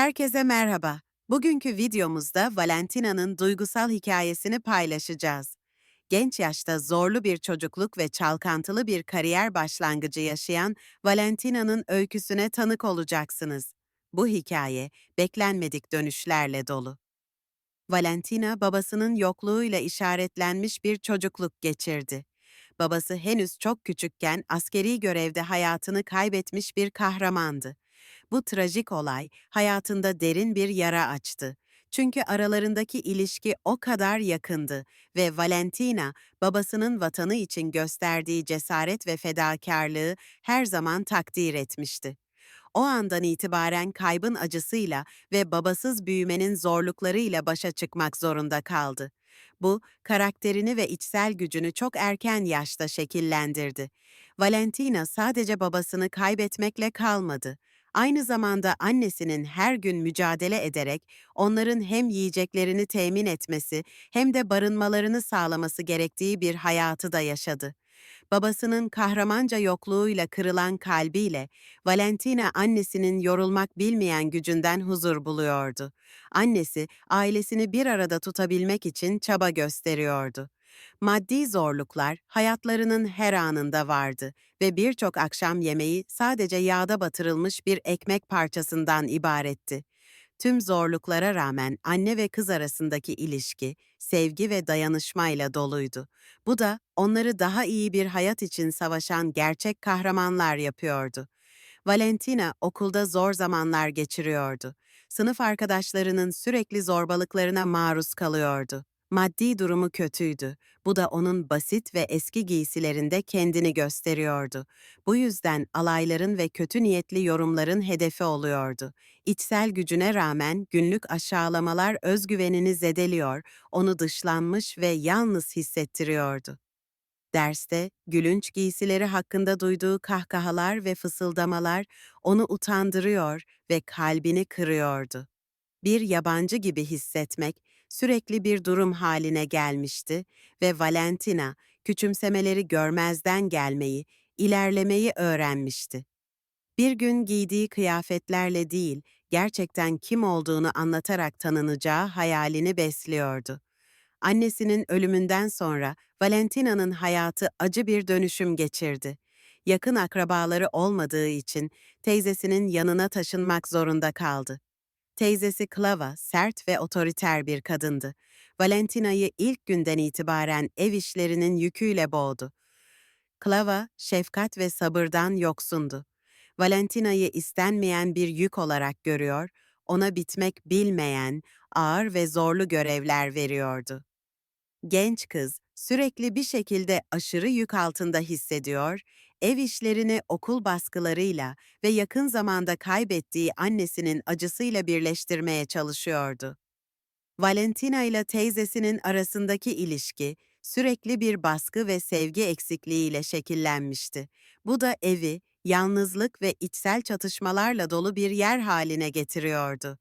Herkese merhaba. Bugünkü videomuzda Valentina'nın duygusal hikayesini paylaşacağız. Genç yaşta zorlu bir çocukluk ve çalkantılı bir kariyer başlangıcı yaşayan Valentina'nın öyküsüne tanık olacaksınız. Bu hikaye beklenmedik dönüşlerle dolu. Valentina babasının yokluğuyla işaretlenmiş bir çocukluk geçirdi. Babası henüz çok küçükken askeri görevde hayatını kaybetmiş bir kahramandı. Bu trajik olay hayatında derin bir yara açtı. Çünkü aralarındaki ilişki o kadar yakındı ve Valentina babasının vatanı için gösterdiği cesaret ve fedakarlığı her zaman takdir etmişti. O andan itibaren kaybın acısıyla ve babasız büyümenin zorluklarıyla başa çıkmak zorunda kaldı. Bu, karakterini ve içsel gücünü çok erken yaşta şekillendirdi. Valentina sadece babasını kaybetmekle kalmadı. Aynı zamanda annesinin her gün mücadele ederek onların hem yiyeceklerini temin etmesi hem de barınmalarını sağlaması gerektiği bir hayatı da yaşadı. Babasının kahramanca yokluğuyla kırılan kalbiyle Valentina annesinin yorulmak bilmeyen gücünden huzur buluyordu. Annesi ailesini bir arada tutabilmek için çaba gösteriyordu. Maddi zorluklar hayatlarının her anında vardı ve birçok akşam yemeği sadece yağda batırılmış bir ekmek parçasından ibaretti. Tüm zorluklara rağmen anne ve kız arasındaki ilişki, sevgi ve dayanışmayla doluydu. Bu da onları daha iyi bir hayat için savaşan gerçek kahramanlar yapıyordu. Valentina okulda zor zamanlar geçiriyordu. Sınıf arkadaşlarının sürekli zorbalıklarına maruz kalıyordu. Maddi durumu kötüydü. Bu da onun basit ve eski giysilerinde kendini gösteriyordu. Bu yüzden alayların ve kötü niyetli yorumların hedefi oluyordu. İçsel gücüne rağmen günlük aşağılamalar özgüvenini zedeliyor, onu dışlanmış ve yalnız hissettiriyordu. Derste gülünç giysileri hakkında duyduğu kahkahalar ve fısıldamalar onu utandırıyor ve kalbini kırıyordu. Bir yabancı gibi hissetmek sürekli bir durum haline gelmişti ve Valentina küçümsemeleri görmezden gelmeyi, ilerlemeyi öğrenmişti. Bir gün giydiği kıyafetlerle değil, gerçekten kim olduğunu anlatarak tanınacağı hayalini besliyordu. Annesinin ölümünden sonra Valentina'nın hayatı acı bir dönüşüm geçirdi. Yakın akrabaları olmadığı için teyzesinin yanına taşınmak zorunda kaldı. Teyzesi Klava sert ve otoriter bir kadındı. Valentina'yı ilk günden itibaren ev işlerinin yüküyle boğdu. Klava, şefkat ve sabırdan yoksundu. Valentina'yı istenmeyen bir yük olarak görüyor, ona bitmek bilmeyen, ağır ve zorlu görevler veriyordu. Genç kız sürekli bir şekilde aşırı yük altında hissediyor, ev işlerini okul baskılarıyla ve yakın zamanda kaybettiği annesinin acısıyla birleştirmeye çalışıyordu. Valentina ile teyzesinin arasındaki ilişki sürekli bir baskı ve sevgi eksikliğiyle şekillenmişti. Bu da evi yalnızlık ve içsel çatışmalarla dolu bir yer haline getiriyordu.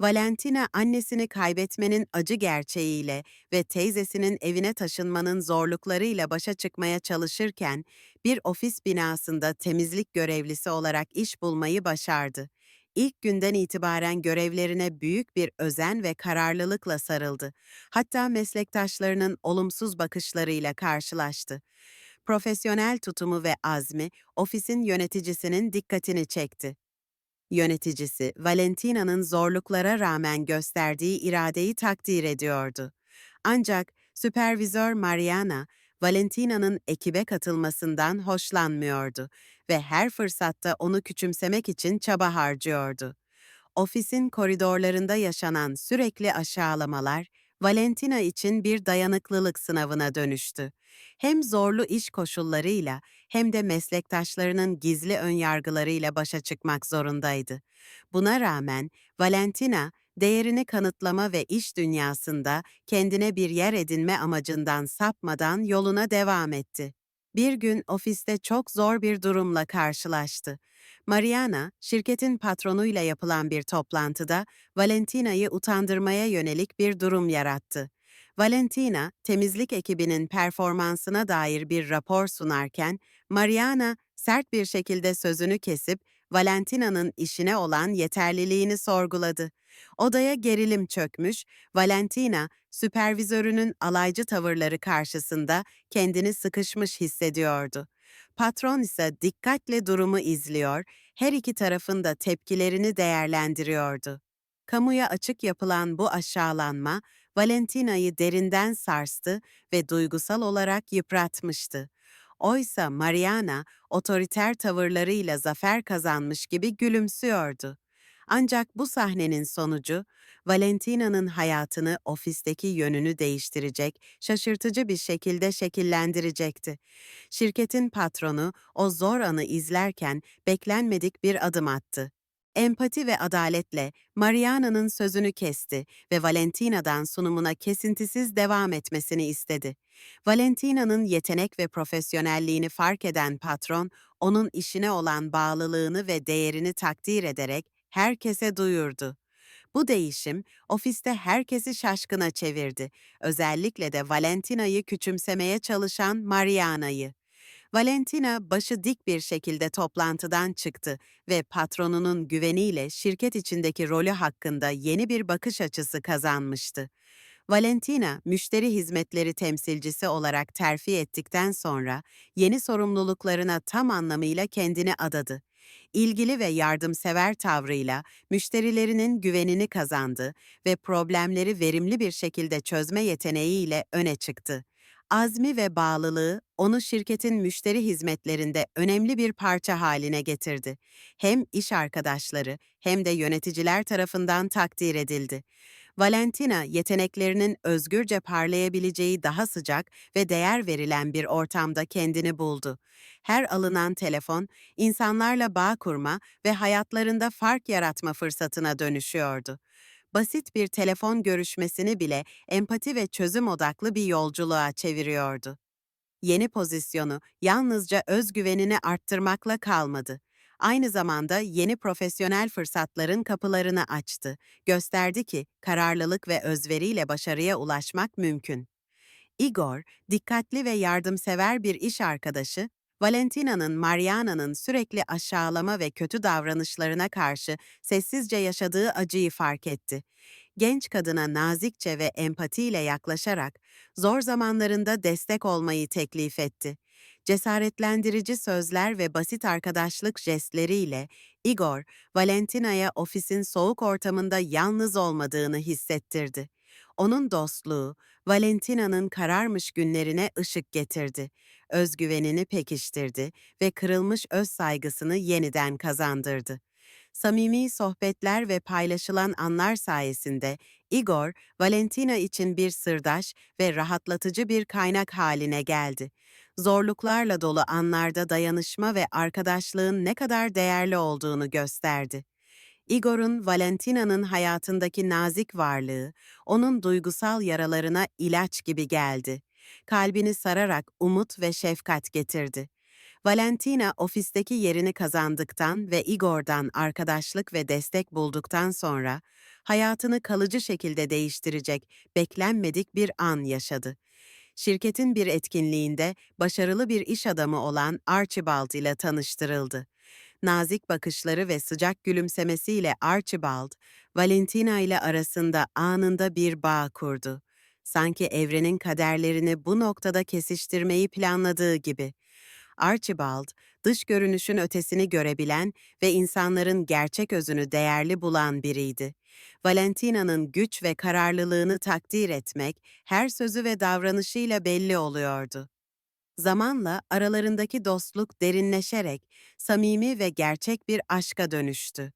Valentina annesini kaybetmenin acı gerçeğiyle ve teyzesinin evine taşınmanın zorluklarıyla başa çıkmaya çalışırken bir ofis binasında temizlik görevlisi olarak iş bulmayı başardı. İlk günden itibaren görevlerine büyük bir özen ve kararlılıkla sarıldı. Hatta meslektaşlarının olumsuz bakışlarıyla karşılaştı. Profesyonel tutumu ve azmi ofisin yöneticisinin dikkatini çekti. Yöneticisi, Valentina'nın zorluklara rağmen gösterdiği iradeyi takdir ediyordu. Ancak süpervizör Mariana, Valentina'nın ekibe katılmasından hoşlanmıyordu ve her fırsatta onu küçümsemek için çaba harcıyordu. Ofisin koridorlarında yaşanan sürekli aşağılamalar, Valentina için bir dayanıklılık sınavına dönüştü. Hem zorlu iş koşullarıyla hem de meslektaşlarının gizli önyargılarıyla başa çıkmak zorundaydı. Buna rağmen Valentina, değerini kanıtlama ve iş dünyasında kendine bir yer edinme amacından sapmadan yoluna devam etti. Bir gün ofiste çok zor bir durumla karşılaştı. Mariana, şirketin patronuyla yapılan bir toplantıda Valentina'yı utandırmaya yönelik bir durum yarattı. Valentina, temizlik ekibinin performansına dair bir rapor sunarken, Mariana sert bir şekilde sözünü kesip Valentina'nın işine olan yeterliliğini sorguladı. Odaya gerilim çökmüş, Valentina, süpervizörünün alaycı tavırları karşısında kendini sıkışmış hissediyordu. Patron ise dikkatle durumu izliyor, her iki tarafın da tepkilerini değerlendiriyordu. Kamuya açık yapılan bu aşağılanma, Valentina'yı derinden sarstı ve duygusal olarak yıpratmıştı. Oysa Mariana, otoriter tavırlarıyla zafer kazanmış gibi gülümsüyordu. Ancak bu sahnenin sonucu, Valentina'nın hayatını ofisteki yönünü değiştirecek, şaşırtıcı bir şekilde şekillendirecekti. Şirketin patronu o zor anı izlerken beklenmedik bir adım attı. Empati ve adaletle Mariana'nın sözünü kesti ve Valentina'dan sunumuna kesintisiz devam etmesini istedi. Valentina'nın yetenek ve profesyonelliğini fark eden patron, onun işine olan bağlılığını ve değerini takdir ederek herkese duyurdu. Bu değişim ofiste herkesi şaşkına çevirdi. Özellikle de Valentina'yı küçümsemeye çalışan Mariana'yı. Valentina başı dik bir şekilde toplantıdan çıktı ve patronunun güveniyle şirket içindeki rolü hakkında yeni bir bakış açısı kazanmıştı. Valentina, müşteri hizmetleri temsilcisi olarak terfi ettikten sonra yeni sorumluluklarına tam anlamıyla kendini adadı. İlgili ve yardımsever tavrıyla müşterilerinin güvenini kazandı ve problemleri verimli bir şekilde çözme yeteneğiyle öne çıktı. Azmi ve bağlılığı onu şirketin müşteri hizmetlerinde önemli bir parça haline getirdi. Hem iş arkadaşları hem de yöneticiler tarafından takdir edildi. Valentina, yeteneklerinin özgürce parlayabileceği daha sıcak ve değer verilen bir ortamda kendini buldu. Her alınan telefon, insanlarla bağ kurma ve hayatlarında fark yaratma fırsatına dönüşüyordu. Basit bir telefon görüşmesini bile empati ve çözüm odaklı bir yolculuğa çeviriyordu. Yeni pozisyonu yalnızca özgüvenini arttırmakla kalmadı. Aynı zamanda yeni profesyonel fırsatların kapılarını açtı. Gösterdi ki kararlılık ve özveriyle başarıya ulaşmak mümkün. Igor, dikkatli ve yardımsever bir iş arkadaşı, Valentina'nın Mariana'nın sürekli aşağılama ve kötü davranışlarına karşı sessizce yaşadığı acıyı fark etti. Genç kadına nazikçe ve empatiyle yaklaşarak zor zamanlarında destek olmayı teklif etti. Cesaretlendirici sözler ve basit arkadaşlık jestleriyle Igor, Valentina'ya ofisin soğuk ortamında yalnız olmadığını hissettirdi. Onun dostluğu, Valentina'nın kararmış günlerine ışık getirdi, özgüvenini pekiştirdi ve kırılmış öz saygısını yeniden kazandırdı. Samimi sohbetler ve paylaşılan anlar sayesinde Igor, Valentina için bir sırdaş ve rahatlatıcı bir kaynak haline geldi. Zorluklarla dolu anlarda dayanışma ve arkadaşlığın ne kadar değerli olduğunu gösterdi. Igor'un Valentina'nın hayatındaki nazik varlığı, onun duygusal yaralarına ilaç gibi geldi. Kalbini sararak umut ve şefkat getirdi. Valentina ofisteki yerini kazandıktan ve Igor'dan arkadaşlık ve destek bulduktan sonra hayatını kalıcı şekilde değiştirecek beklenmedik bir an yaşadı. Şirketin bir etkinliğinde başarılı bir iş adamı olan Archibald ile tanıştırıldı. Nazik bakışları ve sıcak gülümsemesiyle Archibald, Valentina ile arasında anında bir bağ kurdu. Sanki evrenin kaderlerini bu noktada kesiştirmeyi planladığı gibi. Archibald, dış görünüşün ötesini görebilen ve insanların gerçek özünü değerli bulan biriydi. Valentina'nın güç ve kararlılığını takdir etmek her sözü ve davranışıyla belli oluyordu. Zamanla aralarındaki dostluk derinleşerek samimi ve gerçek bir aşka dönüştü.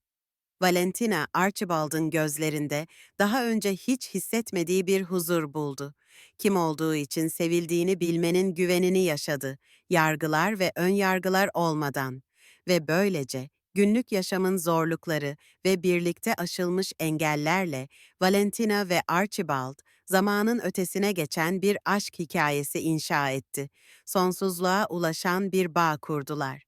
Valentina Archibald'ın gözlerinde daha önce hiç hissetmediği bir huzur buldu. Kim olduğu için sevildiğini bilmenin güvenini yaşadı, yargılar ve ön yargılar olmadan ve böylece günlük yaşamın zorlukları ve birlikte aşılmış engellerle Valentina ve Archibald zamanın ötesine geçen bir aşk hikayesi inşa etti. Sonsuzluğa ulaşan bir bağ kurdular.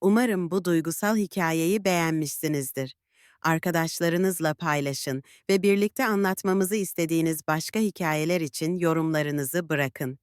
Umarım bu duygusal hikayeyi beğenmişsinizdir. Arkadaşlarınızla paylaşın ve birlikte anlatmamızı istediğiniz başka hikayeler için yorumlarınızı bırakın.